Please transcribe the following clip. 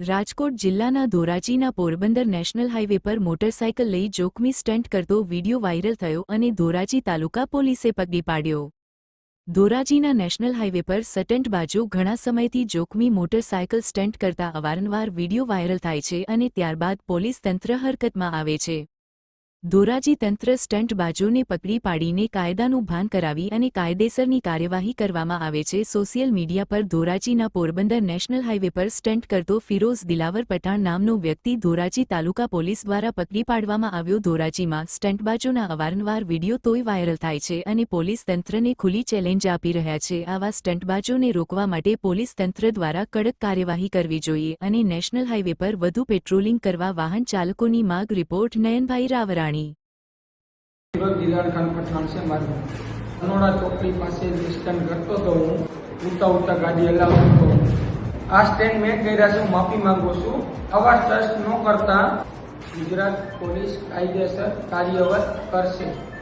રાજકોટ જિલ્લાના ધોરાજીના Porbandar national highway પર મોટરસાયકલ લઈ જોખમી સ્ટન્ટ કરતો વીડિયો વાયરલ થયો અને ધોરાજી તાલુકા પોલીસે પકડી પાડ્યો. ધોરાજીના નેશનલ હાઇવે પર સટન્ટ બાજુ ઘણા સમયથી જોખમી મોટરસાયકલ સ્ટન્ટ કરતા અવારનવાર વીડિયો વાયરલ થાય છે અને ત્યારબાદ પોલીસ તંત્ર હરકતમાં આવે છે. ધોરાજી તંત્ર સ્ટન્ટ બાજુને પકડી પાડીને કાયદાનું ભાન કરાવી અને કાયદેસરની કાર્યવાહી કરવામાં આવે છે. સોશિયલ મીડિયા પર ધોરાજીના પોરબંદર નેશનલ હાઇવે પર સ્ટન્ટ કરતો ફિરોઝ દિલાવર પઠાણ નામનો વ્યક્તિ ધોરાજી તાલુકા પોલીસ દ્વારા પકડી પાડવામાં આવ્યો. ધોરાજીમાં સ્ટન્ટબાજોના અવારનવાર વીડિયો તોય વાયરલ થાય છે અને પોલીસ તંત્રને ખુલ્લી ચેલેન્જ આપી રહ્યા છે. આવા સ્ટન્ટબાજોને રોકવા માટે પોલીસ તંત્ર દ્વારા કડક કાર્યવાહી કરવી જોઈએ અને નેશનલ હાઇવે પર વધુ પેટ્રોલિંગ કરવા વાહન ચાલકોની માગ. રિપોર્ટ નયનભાઈ રાવરાણી. મારું. અનોડા ચોકડી પાસે સ્ટેન્ડ કરતો હતો હું, ઉડતા ઉડતા ગાડી હલાવતો આ સ્ટેન્ડ મેં કર્યા છે, હું માફી માંગુ છું. આવા ટ્રસ્ટ ન કરતા ગુજરાત પોલીસ કાયદેસર કાર્યવાહી કરશે.